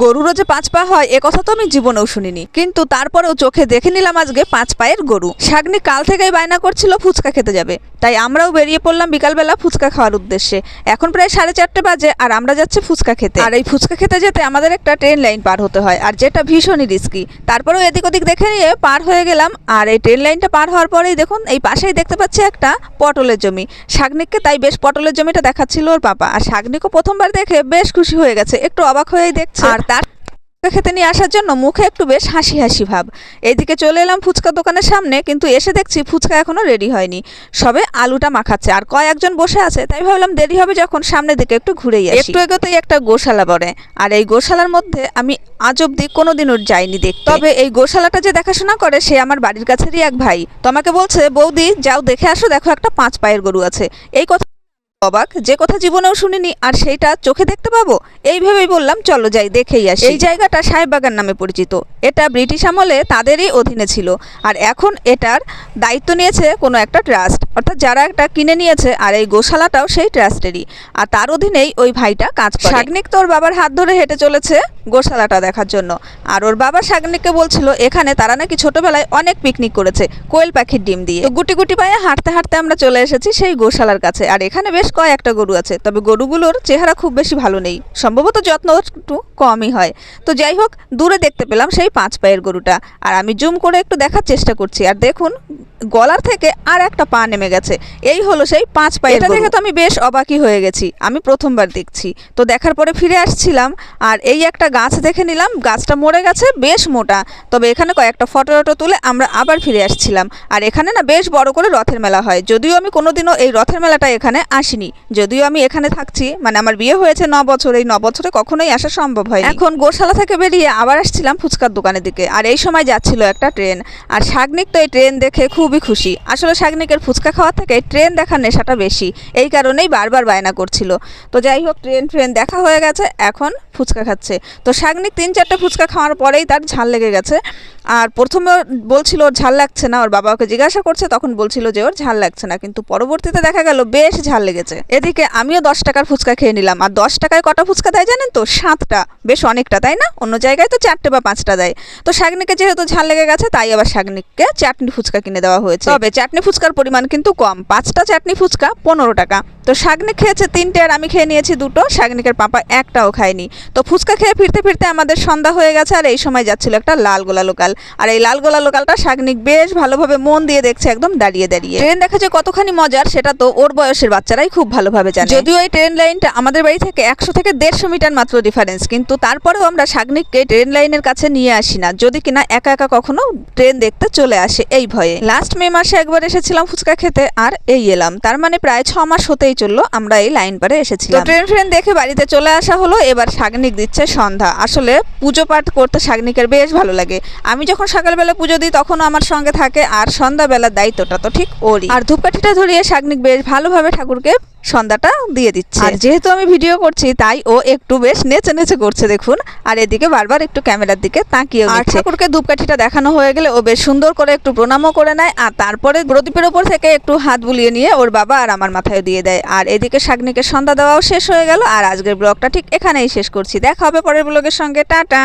গরুরও যে পাঁচ পা হয়, এ কথা তো আমি জীবনেও শুনিনি। কিন্তু তারপরেও চোখে দেখে নিলাম আজকে পাঁচ পায়ের গরু। শাগনি কাল থেকেই বায়না করছিল ফুচকা খেতে যাবে। তাই আমরাও বেরিয়ে পড়লাম বিকালবেলা ফুচকা খাওয়ার উদ্দেশ্যে। এখন প্রায় সাড়ে চারটে বাজে আর আমরা যাচ্ছি ফুচকা খেতে। আর এই ফুচকা খেতে যেতে আমাদের একটা ট্রেন লাইন পার হতে হয়, আর যেটা ভীষণই রিস্কি তারপরেও এদিক ওদিক দেখে নিয়ে পার হয়ে গেলাম, আর এই ট্রেন লাইনটা পার হওয়ার পরেই দেখুন, এই পাশেই দেখতে পাচ্ছি একটা পটলের জমি। শাগনিককে তাই বেশ পটলের জমিটা দেখাচ্ছিল ওর পাপা আর শাগনিকও প্রথমবার দেখে বেশ খুশি হয়ে গেছে, একটু অবাক হয়েই দেখছে। আর তার খেতে নিয়ে আসার জন্য মুখে একটু বেশ হাসি হাসি ভাব। এইদিকে চলে এলাম ফুচকা দোকানের সামনে কিন্তু এসে দেখছি ফুচকা এখনও রেডি হয়নি। সবে আলুটা মাখাচ্ছে আর কয়েকজন বসে আছে তাই ভাবলাম দেরি হবে যখন সামনের দিকে একটু ঘুরেই আসি। একটু এগোতেই একটা গোশালা পড়ে আর এই গোশালার মধ্যে আমি আজ অব্দি কোনোদিনও যাইনি দেখতে। তবে এই গোশালাটা যে দেখাশোনা করে সে আমার বাড়ির কাছেরই এক ভাই। তো আমাকে বলছে বৌদি যাও দেখে আসো দেখো একটা পাঁচ পায়ের গরু আছে। এই কথা অবাক, যে কথা জীবনেও শুনিনি আর সেইটা চোখে দেখতে পাবো? এই ভেবেই বললাম, চলো যাই, দেখেই আসি। এই জায়গাটা সাহেববাগান নামে পরিচিত। এটা ব্রিটিশ আমলে তাদেরই অধীনে ছিল। আর এখন এটার দায়িত্ব নিয়েছে কোনো একটা ট্রাস্ট। অর্থাৎ যারা একটা কিনে নিয়েছে আর এই গোশালাটাও সেই ট্রাস্টেরই। আর তার অধীনেই ওই ভাইটা কাজ করে। শাগনিক তো ওর বাবার হাত ধরে হেঁটে চলেছে গোশালাটা দেখার জন্য। আর ওর বাবা শাগনিককে বলছিল, এখানে তারা নাকি ছোটবেলায় অনেক পিকনিক করেছে, কোয়েল পাখির ডিম দিয়ে। গুটি গুটি পায়ে হাঁটতে হাঁটতে আমরা চলে এসেছি সেই গোশালার কাছে। আর এখানে বেশ কয়েকটা গরু আছে, তবে গরুগুলোর চেহারা খুব বেশি ভালো নেই। সম্ভবত যত্ন একটু কমই হয়। তো যাই হোক, দূরে দেখতে পেলাম সেই পাঁচ পায়ের গরুটা। আর আমি জুম করে একটু দেখার চেষ্টা করছি। আর দেখুন গলার থেকে আর একটা পা নেমে গেছে। এই হলো সেই পাঁচ পায়ের এটা দেখে তো আমি বেশ অবাকই হয়ে গেছি। আমি প্রথমবার দেখছি। তো দেখার পরে ফিরে আসছিলাম আর এই একটা গাছ দেখে নিলাম। গাছটা মরে গেছে বেশ মোটা। তবে এখানে কয়েকটা ফটো টটো তুলে আমরা আবার ফিরে আসছিলাম। আর এখানে না বেশ বড় করে রথের মেলা হয়। যদিও আমি কোনোদিনও এই রথের মেলাটা এখানে আসিনি। যদিও আমি এখানে থাকছি মানে আমার বিয়ে হয়েছে ন বছর। এই ন বছরে কখনোই আসা সম্ভব হয় এখন গোশালা থেকে বেরিয়ে আবার আসছিলাম ফুচকার দোকানের দিকে। আর এই সময় যাচ্ছিল একটা ট্রেন। আর শাগনিক তো এই ট্রেন দেখে খুবই খুশি। আসলে শাগনিকের ফুচকা খাওয়া থেকে ট্রেন দেখার নেশাটা বেশি। এই কারণেই বারবার বায়না করছিল। তো যাই হোক, ট্রেন ট্রেন দেখা হয়ে গেছে, এখন ফুচকা খাচ্ছে। তো শাগনিক তিন চারটে ফুচকা খাওয়ার পরেই তার ঝাল লেগে গেছে। আর প্রথমে বলছিল, ওর ঝাল লাগছে না। ওর বাবা ওকে জিজ্ঞাসা করছে, তখন বলছিল যে, ওর ঝাল লাগছে না। কিন্তু পরবর্তীতে দেখা গেল, বেশ ঝাল লেগেছে। এদিকে আমিও দশ টাকার ফুচকা খেয়ে নিলাম। আর দশ টাকায় কটা ফুচকা দেয় জানেন তো? সাতটা। বেশ অনেকটা, তাই না? অন্য জায়গায় তো চারটে বা পাঁচটা দেয়। তো শাগনিকে যেহেতু ঝাল লেগে গেছে, তাই আবার শাগনিককে চাটনি ফুচকা কিনে দেওয়া হয়েছে। তবে চাটনি ফুচকার পরিমাণ কিন্তু কম। পাঁচটা চাটনি ফুচকা পনেরো টাকা। তো শাগনিক খেয়েছে তিনটে আর আমি খেয়ে নিয়েছি দুটো। শাগনিকের পাপা একটাও খায়নি। তো ফুচকা খেয়ে ফিরতে ফিরতে আমাদের সন্ধ্যা হয়ে গেছে আর এই সময় যাচ্ছিল একটা লাল গোলা লোকাল আর এই লাল গোলা লোকালটা শাগনিক বেশ ভালোভাবে মন দিয়ে দেখছে, একদম দাঁড়িয়ে দাঁড়িয়ে। ট্রেন দেখা যে কতখানি মজার সেটা তো ওর বয়সের বাচ্চারাই খুব ভালোভাবে জানে। যদিও এই ট্রেন লাইনটা আমাদের বাড়ি থেকে একশো থেকে দেড়শো মিটার মাত্র ডিফারেন্স কিন্তু তারপরেও আমরা শাগনিককে ট্রেন লাইনের কাছে নিয়ে আসি না। যদি কিনা একা একা কখনো ট্রেন দেখতে চলে আসে এই ভয়ে। লাস্ট মে মাসে একবার এসেছিলাম ফুচকা খেতে আর এই এলাম। তার মানে প্রায় ছ মাস হতেই চলল আমরা এই লাইন পারে এসেছিলাম। তো ট্রেন ফ্রেন দেখে বাড়িতে চলে আসা হলো এবার শাগনিক দিচ্ছে সন্ধ্যা। আসলে পুজো পাঠ করতে শাগনিকের বেশ ভালো লাগে। আমি যখন সকালবেলা পুজো দিই তখন আমার সঙ্গে থাকে আর সন্ধ্যাবেলার দায়িত্বটা তো ঠিক ওরই। আর ধূপকাঠিটা ধরিয়ে শাগনিক বেশ ভালোভাবে ঠাকুরকে সন্ধ্যাটা দিয়ে দিচ্ছে। আর যেহেতু আমি ভিডিও করছি তাই ও একটু বেশ নেচে নেচে করছে দেখুন। আর এদিকে বারবার একটু ক্যামেরার দিকে তাকিয়ে আর ঠাকুরকে ধূপকাঠিটা দেখানো হয়ে গেলে ও বেশ সুন্দর করে একটু প্রণামও করে নেয় আর তারপরে প্রদীপের ওপর থেকে একটু হাত বুলিয়ে নিয়ে ওর বাবা আর আমার মাথায় দিয়ে দেয়। আর এদিকে শাগনিকে সন্ধ্যা দেওয়াও শেষ হয়ে গেল। আর আজকের ব্লগটা ঠিক এখানেই শেষ করছি। দেখা হবে পরের ব্লগের সঙ্গে। টাটা।